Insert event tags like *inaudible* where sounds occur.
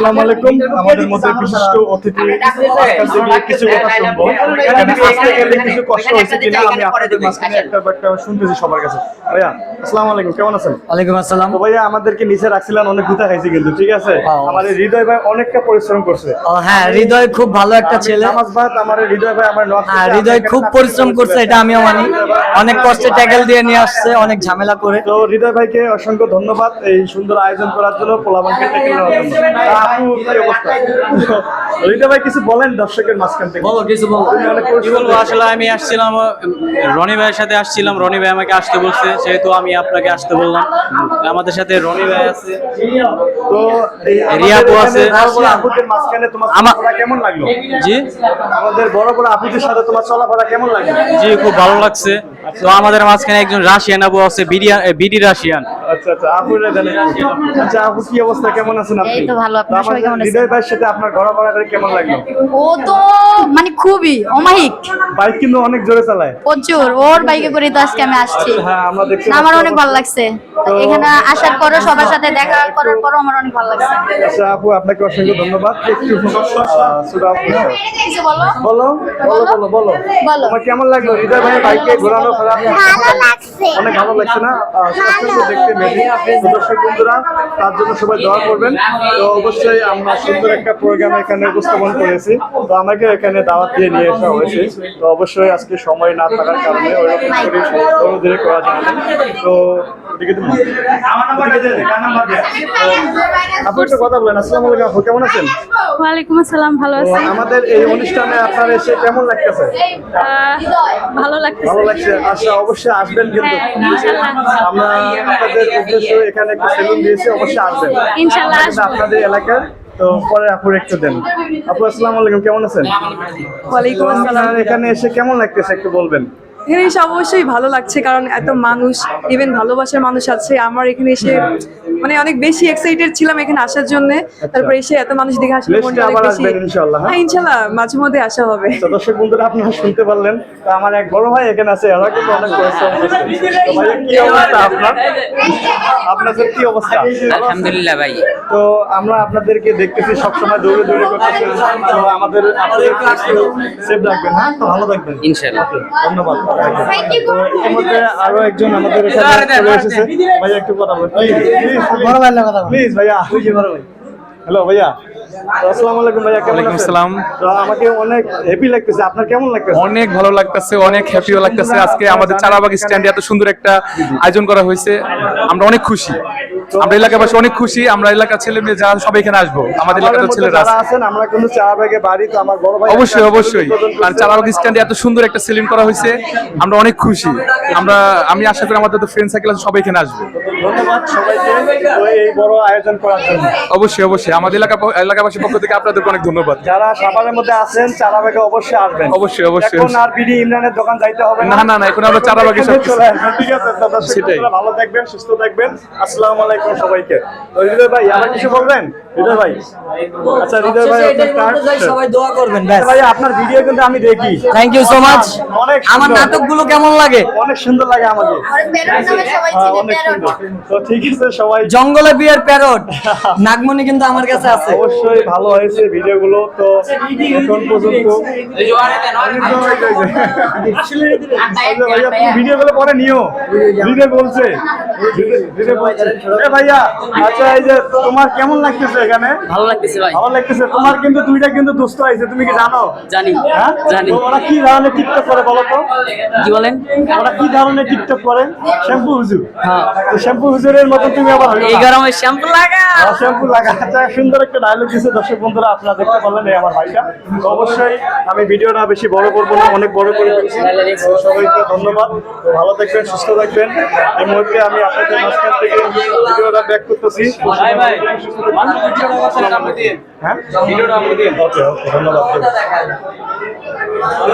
আসসালামু আলাইকুম। আমাদের মধ্যে বিশিষ্ট অতিথি কিছু কথা শুনব এখানে আসতে গেলে কিছু কষ্ট হয়েছে কিনা আমি আপনাদের মাঝখানে একটা একটা শুনতেছি সবার কাছে। ভাইয়া আসসালামু আলাইকুম কেমন আছেন? ওয়ালাইকুম আসসালাম। তো ভাইয়া আমাদেরকে নিচে রাখছিলেন অনেক গুতা খাইছি কিন্তু ঠিক আছে? আমাদের হৃদয় ভাই অনেকটা পরিশ্রম করছে। হ্যাঁ হৃদয় খুব ভালো একটা ছেলে। নামাজ বাদ আমার হৃদয় ভাই আমার হ্যাঁ হৃদয় খুব পরিশ্রম করছে এটা আমিও মানি। অনেক কষ্টে ট্যাকেল দিয়ে নিয়ে আসছে অনেক ঝামেলা করে। তো হৃদয় ভাইকে অসংখ্য ধন্যবাদ এই সুন্দর আয়োজন করার জন্য পোলাবানকে নেওয়ার জন্য। তা আপু কি অবস্থা? হৃদয় ভাই কিছু বলেন দর্শকের মাঝখান থেকে। বলো কিছু বলো। কি বলব আসলে আমি আসছিলাম রনি ভাইয়ের সাথে আসছিলাম রনি ভাই আমাকে আসতে বলছে সেহেতু আমি আপনাকে আসতে বললাম। আমাদের সাথে রনি ভাই আছে তো এই রিয়া আপু আমাদের আছে। আপুদের মাঝখানে তোমার চলাফেরা কেমন লাগল? জি? আমাদের বড় বড় আপুদের সাথে তোমার চলাফেরা কেমন লাগল? জি খুব ভালো লাগছে। তো আমাদের মাঝখানে একজন রাশিয়ান আপু আছে বিডি বিডি রাশিয়ান। আচ্ছা আচ্ছা আপুরা জানেন। আচ্ছা আপু কি অবস্থা? কেমন আছেন আপনি? এই তো ভালো, আপনারা সবাই কেমন আছেন? হৃদয় ভাইয়ের সাথে আপনার ঘোরাফেরা করে কেমন লাগল? ও তো মানে খুবই অমায়িক। বাইক কিন্তু অনেক জোরে চালায়। প্রচুর ওর বাইকে করে তো আজকে আমি আসছি। হ্যাঁ আমরা দেখছি আমার অনেক ভালো লাগছে। এখানে আসার পরে সবার সাথে দেখা করার পরও আমার অনেক ভালো লাগছে। আচ্ছা আপু আপনাকে অসংখ্য ধন্যবাদ। একটু আপু, বলো? বলো বলো বলো বলো। তোমার কেমন লাগল? হৃদয় ভাই বাইকে ঘোরানো ফেরা ভালো লাগছে। অনেক ভালো লাগছে না? দেখতে আপনি দর্শক বন্ধুরা তার জন্য সবাই দোয়া করবেন। তো অবশ্যই আমরা সুন্দর একটা প্রোগ্রাম এখানে উপস্থাপন করেছি। তো আমাকে এখানে দাওয়াত দিয়ে নিয়ে আসা হয়েছে। তো অবশ্যই আজকে সময় না থাকার কারণে ওইরকম করে ধীরে ধীরে করা যায় না তো ওদিকে কার? তো আপু একটা কথা বলেন। আসসালামু আলাইকুম আপু কেমন আছেন? ওয়ালাইকুম আসসালাম ভালো তো আছি আমাদের এই অনুষ্ঠানে আপনার এসে কেমন লাগতেছে? ভালো লাগতেছে। ভালো লাগছে? আচ্ছা অবশ্যই আসবেন কিন্তু। ইনশাল্লাহ। আমরা আপনাদের উদ্দেশ্য এখানে একটা সেলুন দিয়েছি অবশ্যই আসবেন। ইনশাল্লাহ এটা আপনাদের এলাকার তো পরে আপুর একটু দেন। আপু আসসালামু আলাইকুম কেমন আছেন? ওয়ালাইকুম আসসালাম। এখানে এসে কেমন লাগতেছে একটু বলবেন? এখানে এসে অবশ্যই ভালো লাগছে কারণ এত মানুষ ইভেন ভালোবাসার মানুষ আছে। আমার এখানে এসে মানে অনেক বেশি এক্সাইটেড ছিলাম এখানে আসার জন্য। তারপর এসে এত মানুষ দেখে আসলে মনটা অনেক বেশি আসবেন ইনশাআল্লাহ, হ্যাঁ? হ্যাঁ ইনশাল্লাহ মাঝে মধ্যে আসা হবে। দর্শক বন্ধুরা আপনারা শুনতে পারলেন। আমার এক বড় ভাই এখানে আছে এরা কিন্তু অনেক পরিশ্রম করছে তো কি অবস্থা আপনার? আপনাদের কি অবস্থা? আলহামদুলিল্লাহ ভাই। তো আমরা আপনাদেরকে দেখতেছি সবসময় দৌড়ে দৌড়ে করতেছি। তো আমাদের আপনাদের সেভ রাখবেন হ্যাঁ? তো ভালো থাকবেন। ইনশাআল্লাহ। ধন্যবাদ। ইতিমধ্যে আরও একজন আমাদের এখানে চলে এসেছে। ভাইয়া একটু কথা বলুন। বড় ভাই কথা প্লিজ ভাইয়া। হ্যালো ভাইয়া। আসসালামু আলাইকুম ভাইয়া কেমন আছেন? আসসালাম। তো আমাকে অনেক হ্যাপি লাগতেছে। আপনার কেমন লাগতেছে? অনেক ভালো লাগতেছে অনেক হ্যাপিও লাগতেছে। আজকে আমাদের চারাবাগ স্ট্যান্ডে এত সুন্দর একটা আয়োজন করা হয়েছে। আমরা অনেক খুশি। আমরা এলাকাবাসী অনেক খুশি আমরা এলাকার ছেলে মেয়ে যারা সবাই এখানে আসব। আমাদের এলাকার মধ্যে ছেলেরা আছেন আমরা কিন্তু চা ব্যাগে বাড়ি তো আমার বড় ভাই অবশ্যই অবশ্যই। করছে। চারাবাগ স্ট্যান্ডে এত সুন্দর একটা সেলিং করা হয়েছে আমরা অনেক খুশি। আমরা আমি আশা করি আমাদের ফ্রেন্ড সার্কেল আছে সবাই এখানে আসবে। ধন্যবাদ সবাইকে এই বড় আয়োজন করার জন্য। অবশ্যই অবশ্যই। আমাদের এলাকা এলাকাবাসীর পক্ষ থেকে আপনাদেরকে অনেক ধন্যবাদ। যারা সাভারের মধ্যে আছেন চারাবাগে অবশ্যই আসবেন। অবশ্যই, অবশ্যই। এখন আর বিডি ইমরানের দোকান যাইতে হবে না, না, না, এখন আমরা চারাবাগে আসবেন, ঠিক আছে তো সেটাই। ভালো থাকবেন সুস্থ থাকবেন। আসসালামু আলাইকুম। সবাইকে। তো ভাই আবার কিছু বলবেন? হৃদয় ভাই। আচ্ছা হৃদয় ভাই আপনার সবাই দোয়া করবেন ব্যাস। ভাই আপনার ভিডিও কিন্তু আমি দেখি। থ্যাংক ইউ সো মাচ আমার নাটকগুলো কেমন লাগে? অনেক সুন্দর লাগে আমাকে। আর প্যারট নামে সবাই হ্যাঁ, তো ঠিক আছে সবাই জঙ্গলে বিয়ের প্যারট। *laughs* নাগমণি কিন্তু আমার কাছে আছে। অবশ্যই ভালো হয়েছে ভিডিওগুলো তো এখন পর্যন্ত ভিডিও গুলো পরে নিও। ভিডিও বলছে। ভিডিও বলছে। ভাইয়া আচ্ছা এই যে তোমার কেমন লাগতেছে এখানে? ভালো লাগতেছে ভাই। ভালো লাগতেছে। তোমার কিন্তু দুইটা কিন্তু হয়েছে তুমি কি জানো? জানি হ্যাঁ? জানি। ওরা কি ধরনের টিকটক করে বলো তো? কি বলেন? ওরা কি ধরনের টিকটক করে? শ্যাম্পু হুজুর। হ্যাঁ। তো শ্যাম্পু হুজুরের মতো তুমি আবার এই গরমে শ্যাম্পু লাগা। শ্যাম্পু লাগা। আচ্ছা সুন্দর একটা ডায়লগ দর্শক বন্ধুরা আপনারা দেখতে পারলেন এই আমার ভাইটা। তো অবশ্যই আমি ভিডিওটা বেশি বড় করব না অনেক বড় করে ফেলছি। সবাইকে ধন্যবাদ। ভালো থাকবেন সুস্থ থাকবেন। এই মুহূর্তে আমি আপনাদের মাঝখান থেকে ভিডিওটা ব্যাক করতেছি। হ্যাঁ? ওকে ওকে ধন্যবাদ।